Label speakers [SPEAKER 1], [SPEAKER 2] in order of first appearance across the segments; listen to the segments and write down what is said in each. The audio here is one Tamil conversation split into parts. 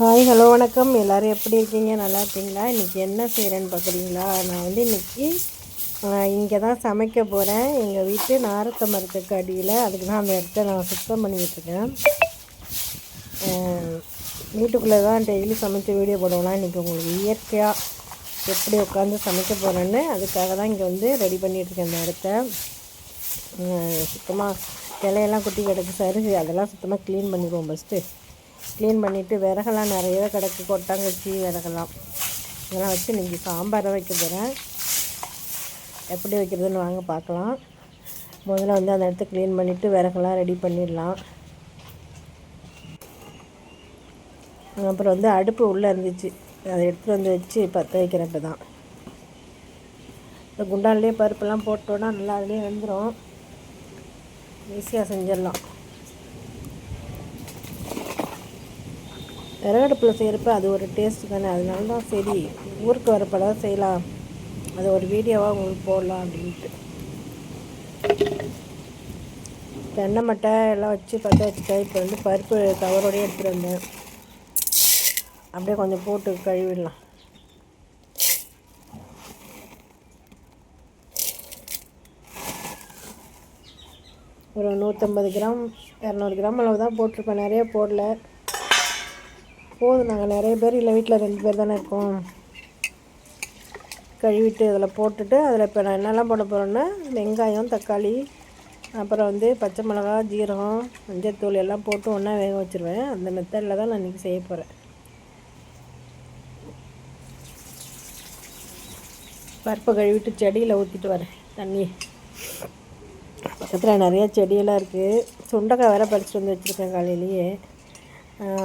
[SPEAKER 1] ஹாய் ஹலோ வணக்கம் எல்லோரும் எப்படி இருக்கீங்க நல்லா இருக்கீங்களா இன்றைக்கி என்ன செய்கிறேன்னு பார்க்குறீங்களா நான் வந்து இன்றைக்கி இங்கே தான் சமைக்க போகிறேன் எங்கள் வீட்டு நாரத்த மரத்துக்கு அடியில் அதுக்கு தான் அந்த இடத்த நான் சுத்தம் பண்ணிக்கிட்டுருக்கேன் வீட்டுக்குள்ளே தான் டெய்லி சமைச்சு வீடியோ போடுவோம்னா இன்றைக்கி உங்களுக்கு இயற்கையாக எப்படி உட்காந்து சமைக்க போகிறேன்னு அதுக்காக தான் இங்கே வந்து ரெடி பண்ணிகிட்ருக்கேன் அந்த இடத்த சுத்தமாக கிளையெல்லாம் குட்டி கிடக்கு சரி அதெல்லாம் சுத்தமாக க்ளீன் பண்ணிடுவோம் ஃபஸ்ட்டு க்ளீன் பண்ணிவிட்டு விறகெல்லாம் நிறைய கிடக்கு கொட்டாங்கச்சி விறகெல்லாம் இதெல்லாம் வச்சு நீங்கள் சாம்பாரை வைக்க போகிறேன் எப்படி வைக்கிறதுன்னு வாங்க பார்க்கலாம் முதல்ல வந்து அந்த இடத்த க்ளீன் பண்ணிவிட்டு விறகெல்லாம் ரெடி பண்ணிடலாம் அப்புறம் வந்து அடுப்பு உள்ளே இருந்துச்சு அதை எடுத்துகிட்டு வந்து வச்சு பற்ற வைக்கிறப்ப தான் இந்த குண்டான்லேயே பருப்பெல்லாம் போட்டோன்னா நல்லா அதுலேயே வந்துடும் ஈஸியாக செஞ்சிடலாம் விறகடுப்பில் செய்கிறப்ப அது ஒரு டேஸ்ட்டு தானே அதனால தான் சரி ஊருக்கு வரப்படாத செய்யலாம் அது ஒரு வீடியோவாக உங்களுக்கு போடலாம் அப்படின்ட்டு தென்னை மட்டை எல்லாம் வச்சு பற்ற வச்சுட்டேன் இப்போ வந்து பருப்பு கவரோடய எடுத்துகிட்டு வந்தேன் அப்படியே கொஞ்சம் போட்டு கழுவிடலாம் ஒரு நூற்றம்பது கிராம் இரநூறு கிராம் அளவு தான் போட்டிருப்பேன் நிறைய போடல போதும் நாங்கள் நிறைய பேர் இல்லை வீட்டில் ரெண்டு பேர் தானே இருக்கோம் கழுவிட்டு அதில் போட்டுட்டு அதில் இப்போ நான் என்னெல்லாம் போட போகிறேன்னா வெங்காயம் தக்காளி அப்புறம் வந்து பச்சை மிளகா ஜீரகம் மஞ்சத்தூள் எல்லாம் போட்டு ஒன்றா வேக வச்சுருவேன் அந்த மெத்தடில் தான் நான் இன்றைக்கி செய்ய போகிறேன் பருப்பை கழுவிட்டு செடியில் ஊற்றிட்டு வரேன் தண்ணி பக்கத்தில் நிறையா செடியெல்லாம் இருக்குது சுண்டக்காய் வேறு பறிச்சுட்டு வந்து வச்சுருக்கேன் காலையிலேயே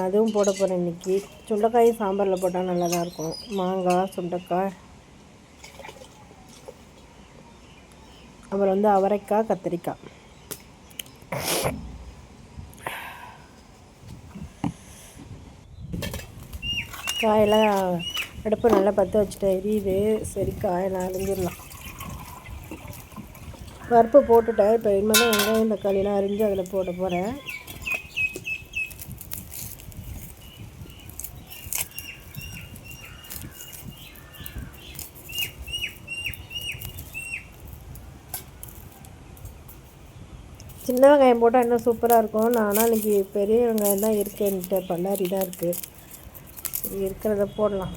[SPEAKER 1] அதுவும் போட போகிறேன் இன்றைக்கி சுண்டைக்காயும் சாம்பாரில் போட்டால் நல்லா தான் இருக்கும் மாங்காய் சுண்டைக்காய் அப்புறம் வந்து அவரைக்காய் கத்திரிக்காய் காயெல்லாம் அடுப்பு நல்லா பற்ற வச்சுட்டு எரியுது சரி காயெல்லாம் அரிஞ்சிடலாம் பருப்பு போட்டுட்டேன் இப்போ இனிமேல் வெங்காயம் தக்காளியெலாம் அரிஞ்சு அதில் போட போகிறேன் சின்ன வெங்காயம் போட்டால் இன்னும் சூப்பராக இருக்கும் நான் ஆனால் இன்றைக்கி பெரிய வெங்காயம் தான் இருக்கேன்ட்டு பல்லாரி தான் இருக்குது இருக்கிறத போடலாம்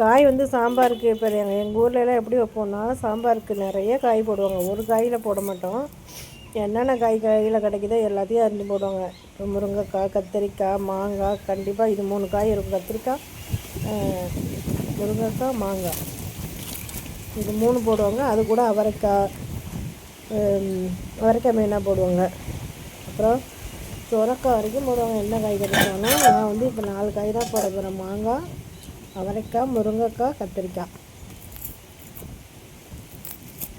[SPEAKER 1] காய் வந்து சாம்பாருக்கு இப்போ எங்கள் ஊர்லலாம் எப்படி வைப்போம்னா சாம்பாருக்கு நிறைய காய் போடுவாங்க ஒரு காயில் போட மாட்டோம் என்னென்ன காய் காயில் கிடைக்குதோ எல்லாத்தையும் அரிஞ்சு போடுவாங்க இப்போ முருங்கைக்காய் கத்திரிக்காய் மாங்காய் கண்டிப்பாக இது மூணு காய் இருக்கும் கத்திரிக்காய் முருங்கைக்காய் மாங்காய் இது மூணு போடுவாங்க அது கூட அவரைக்காய் அவரைக்காய் மெயினாக போடுவாங்க அப்புறம் சுரக்காய் வரைக்கும் போடுவாங்க என்ன காய்கறி போனாலும் நான் வந்து இப்போ நாலு காய் தான் போட போகிறேன் மாங்காய் அவரைக்காய் முருங்கைக்காய் கத்திரிக்காய்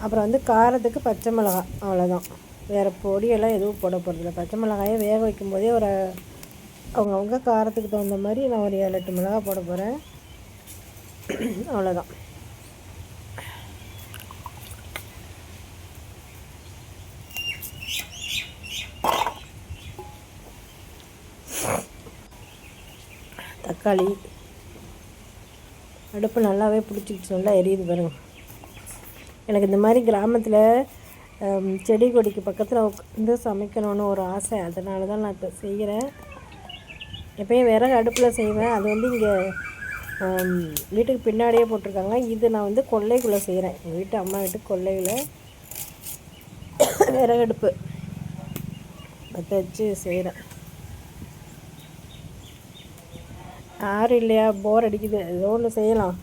[SPEAKER 1] அப்புறம் வந்து காரத்துக்கு பச்சை மிளகாய் அவ்வளோதான் வேறு பொடியெல்லாம் எதுவும் போட போகிறதில்ல பச்சை மிளகாயை வேக வைக்கும் போதே ஒரு அவங்கவுங்க காரத்துக்கு தகுந்த மாதிரி நான் ஒரு ஏழு எட்டு மிளகாய் போட போகிறேன் அவ்வளோதான் தக்காளி அடுப்பு நல்லாவே பிடிச்சிக்கிட்டு நல்லா எரியுது பாருங்க எனக்கு இந்த மாதிரி கிராமத்தில் செடி கொடிக்கு பக்கத்தில் உட்காந்து சமைக்கணும்னு ஒரு ஆசை அதனால தான் நான் இப்போ செய்கிறேன் எப்பயும் விறகு அடுப்பில் செய்வேன் அது வந்து இங்கே வீட்டுக்கு பின்னாடியே போட்டிருக்காங்க இது நான் வந்து கொள்ளைக்குள்ளே செய்கிறேன் எங்கள் வீட்டு அம்மா வீட்டு கொள்ளையில் விறகடுப்பு பற்ற வச்சு செய்கிறேன் யாரும் இல்லையா போர் அடிக்குது ஏதோ ஒன்று செய்யலாம்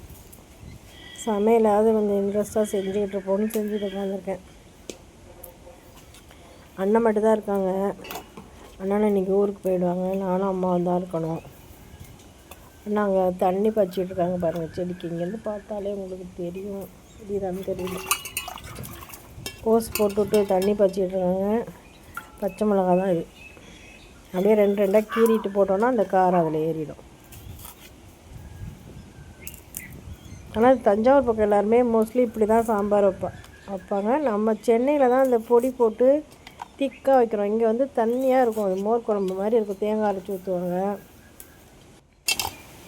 [SPEAKER 1] சமையலாவது கொஞ்சம் இன்ட்ரெஸ்ட்டாக செஞ்சுக்கிட்டு இருப்போம்னு செஞ்சுட்டு உட்காந்துருக்கேன் அண்ணன் மட்டும்தான் இருக்காங்க அண்ணன் இன்றைக்கி ஊருக்கு போயிடுவாங்க நானும் அம்மாவும் தான் இருக்கணும் நாங்கள் தண்ணி பச்சிட்டு இருக்காங்க பாருங்கள் செடிக்கு இங்கேருந்து பார்த்தாலே உங்களுக்கு தெரியும் இதுதான் தெரியல கோஸ் போட்டுவிட்டு தண்ணி இருக்காங்க பச்சை மிளகா தான் இது அப்படியே ரெண்டு ரெண்டாக கீறிட்டு போட்டோன்னா அந்த கார் அதில் ஏறிடும் ஆனால் தஞ்சாவூர் பக்கம் எல்லாருமே மோஸ்ட்லி இப்படி தான் சாம்பார் வைப்பேன் வைப்பாங்க நம்ம சென்னையில் தான் அந்த பொடி போட்டு திக்காக வைக்கிறோம் இங்கே வந்து தண்ணியாக இருக்கும் அது மோர் குழம்பு மாதிரி இருக்கும் தேங்காய் அரைச்சி ஊற்றுவாங்க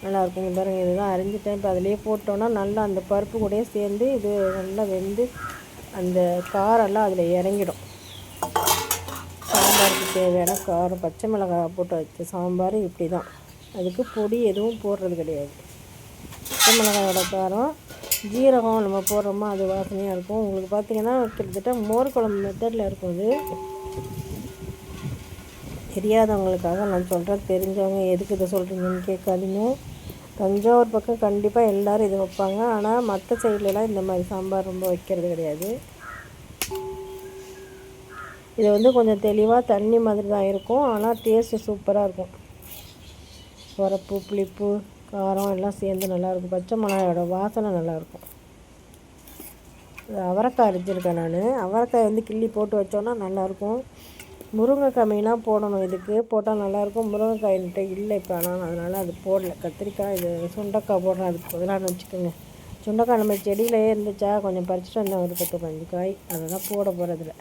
[SPEAKER 1] நல்லாயிருக்கும் இங்கே பாருங்கள் இதுதான் அரிஞ்சிட்டேன் இப்போ அதிலே போட்டோன்னா நல்லா அந்த பருப்பு கூடயே சேர்ந்து இது நல்லா வெந்து அந்த காரெல்லாம் அதில் இறங்கிடும் சாம்பாருக்கு தேவையான காரம் பச்சை மிளகாய் போட்டு வச்ச சாம்பார் இப்படி தான் அதுக்கு பொடி எதுவும் போடுறது கிடையாது பச்சை மிளகாயோட காரம் ஜீரகம் நம்ம போடுறோமோ அது வாசனையாக இருக்கும் உங்களுக்கு பார்த்திங்கன்னா கிட்டத்தட்ட மோர் குழம்பு மெத்தடில் இருக்கும் அது தெரியாதவங்களுக்காக நான் சொல்கிறேன் தெரிஞ்சவங்க எதுக்கு இதை சொல்கிறீங்கன்னு கேட்காதீங்க தஞ்சாவூர் பக்கம் கண்டிப்பாக எல்லோரும் இது வைப்பாங்க ஆனால் மற்ற சைட்லலாம் இந்த மாதிரி சாம்பார் ரொம்ப வைக்கிறது கிடையாது இது வந்து கொஞ்சம் தெளிவாக தண்ணி மாதிரி தான் இருக்கும் ஆனால் டேஸ்ட்டு சூப்பராக இருக்கும் உரப்பு புளிப்பு காரம் எல்லாம் சேர்ந்து நல்லாயிருக்கும் பச்சை மிளகாயோட வாசனை நல்லாயிருக்கும் அவரைக்காய் அரைச்சிருக்கேன் நான் அவரைக்காய் வந்து கிள்ளி போட்டு வச்சோன்னா நல்லாயிருக்கும் முருங்கைக்காய் மெயினாக போடணும் இதுக்கு போட்டால் நல்லாயிருக்கும் முருங்கைக்காய் என்கிட்ட இல்லை இப்போ ஆனால் அதனால் அது போடல கத்திரிக்காய் இது சுண்டைக்காய் போடுறேன் அதுக்கு பதிலாக வச்சுக்கோங்க சுண்டைக்காய் நம்ம செடியிலே இருந்துச்சா கொஞ்சம் பறிச்சுட்டு வந்தேன் ஒரு பத்து பஞ்சு காய் அதெல்லாம் போட போகிறதில்ல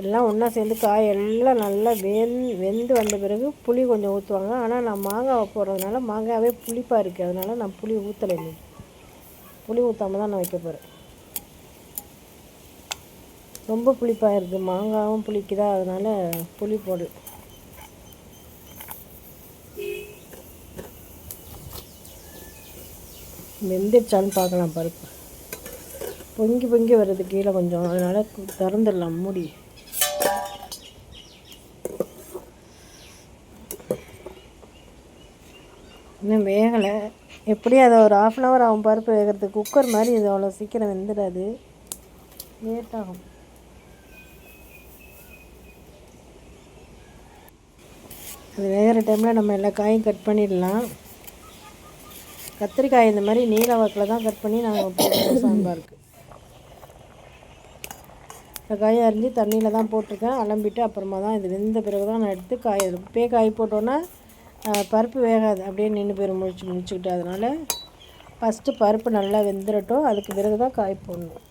[SPEAKER 1] எல்லாம் ஒன்றா சேர்ந்து காய் எல்லாம் நல்லா வெந் வெந்து வந்த பிறகு புளி கொஞ்சம் ஊற்றுவாங்க ஆனால் நான் மாங்காவை போடுறதுனால மாங்காயே புளிப்பாக இருக்குது அதனால் நான் புளி ஊற்றலை புளி ஊற்றாமல் தான் நான் வைக்க போகிறேன் ரொம்ப புளிப்பாக இருக்குது மாங்காவும் புளிக்குதா அதனால் புளி போடு வெந்துடுச்சான்னு பார்க்கலாம் பருப்பு பொங்கி பொங்கி வர்றது கீழே கொஞ்சம் அதனால் திறந்துடலாம் மூடி இன்னும் வேகலை எப்படியும் அதை ஒரு ஆஃப் அன் ஹவர் ஆகும் பருப்பு வேகிறது குக்கர் மாதிரி இது அவ்வளோ சீக்கிரம் வெந்துடாது லேட் ஆகும் அது வேகிற டைமில் நம்ம எல்லா காயும் கட் பண்ணிடலாம் கத்திரிக்காய் இந்த மாதிரி நீல வாக்கில் தான் கட் பண்ணி நாங்கள் போடுவோம் சாம்பாருக்கு காயை அரிஞ்சு தண்ணியில் தான் போட்டிருக்கேன் அலம்பிட்டு அப்புறமா தான் இது வெந்த பிறகு தான் நான் எடுத்து காய பே காய் போட்டோன்னா பருப்பு வேகாது அப்படியே நின்று போயிடும் முழிச்சு முடிச்சுக்கிட்டு அதனால் ஃபஸ்ட்டு பருப்பு நல்லா வெந்துடட்டும் அதுக்கு பிறகு தான் காய் போடணும்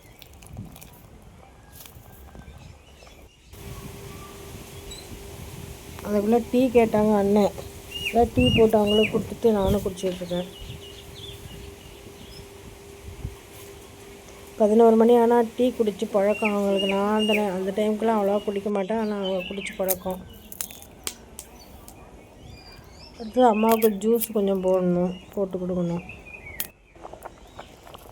[SPEAKER 1] அதுக்குள்ளே டீ கேட்டாங்க அண்ணன் அதான் டீ போட்டு அவங்களும் கொடுத்துட்டு நானும் குடிச்சிட்ருக்கேன் பதினோரு மணி ஆனால் டீ குடித்து பழக்கம் அவங்களுக்கு நான் அந்த அந்த டைமுக்குலாம் அவ்வளோவா குடிக்க மாட்டேன் ஆனால் அவங்க குடித்து பழக்கம் அடுத்து அம்மாவுக்கு ஜூஸ் கொஞ்சம் போடணும் போட்டு கொடுக்கணும்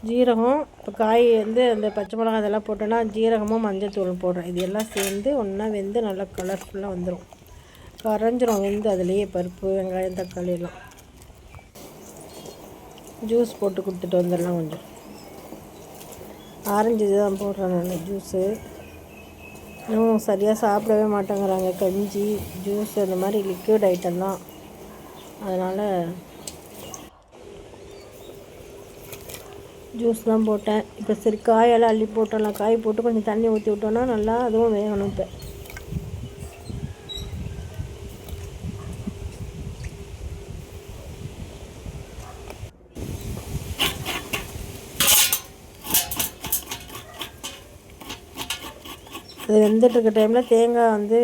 [SPEAKER 1] ஜீரகம் இப்போ காய் வந்து அந்த பச்சை மிளகாய் இதெல்லாம் போட்டோன்னா ஜீரகமும் மஞ்சள் போடுறேன் இது எல்லாம் சேர்ந்து ஒன்றா வெந்து நல்லா கலர்ஃபுல்லாக வந்துடும் கரைஞ்சிரும் வெந்து அதுலேயே பருப்பு வெங்காயம் தக்காளி எல்லாம் ஜூஸ் போட்டு கொடுத்துட்டு வந்துடலாம் கொஞ்சம் ஆரஞ்சு தான் போடுறேன் நான் ஜூஸு இன்னும் சரியாக சாப்பிடவே மாட்டேங்கிறாங்க கஞ்சி ஜூஸ் அந்த மாதிரி லிக்விட் ஐட்டம் தான் அதனால் ஜூஸ் தான் போட்டேன் இப்போ சரி காயெல்லாம் அள்ளி போட்டோம்லாம் காய் போட்டு கொஞ்சம் தண்ணி ஊற்றி விட்டோன்னா நல்லா அதுவும் வேகணும் இப்போ இது வெந்துட்டுருக்க டைமில் தேங்காய் வந்து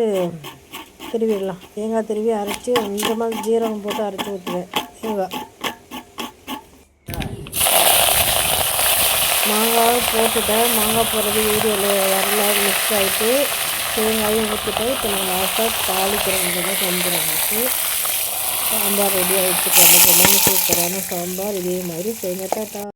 [SPEAKER 1] திருவிடலாம் தேங்காய் திருவி அரைச்சி கொஞ்சமாக ஜீரகம் போட்டு அரைச்சி ஊற்றுவேன் தேங்காய் மாங்காய் போட்டுட்டேன் மாங்காய் போடுறது வீடியோவில் வரல மிக்ஸ் ஆகிட்டு தேங்காயும் ஊற்றிட்டு இப்போ நான் லாஸ்ட்டாக தாளிக்கிறோம் இதெல்லாம் சாம்பார் ரெடி ஆகிடுச்சு கொஞ்சம் சூப்பரான சாம்பார் இதே மாதிரி செய்யுங்க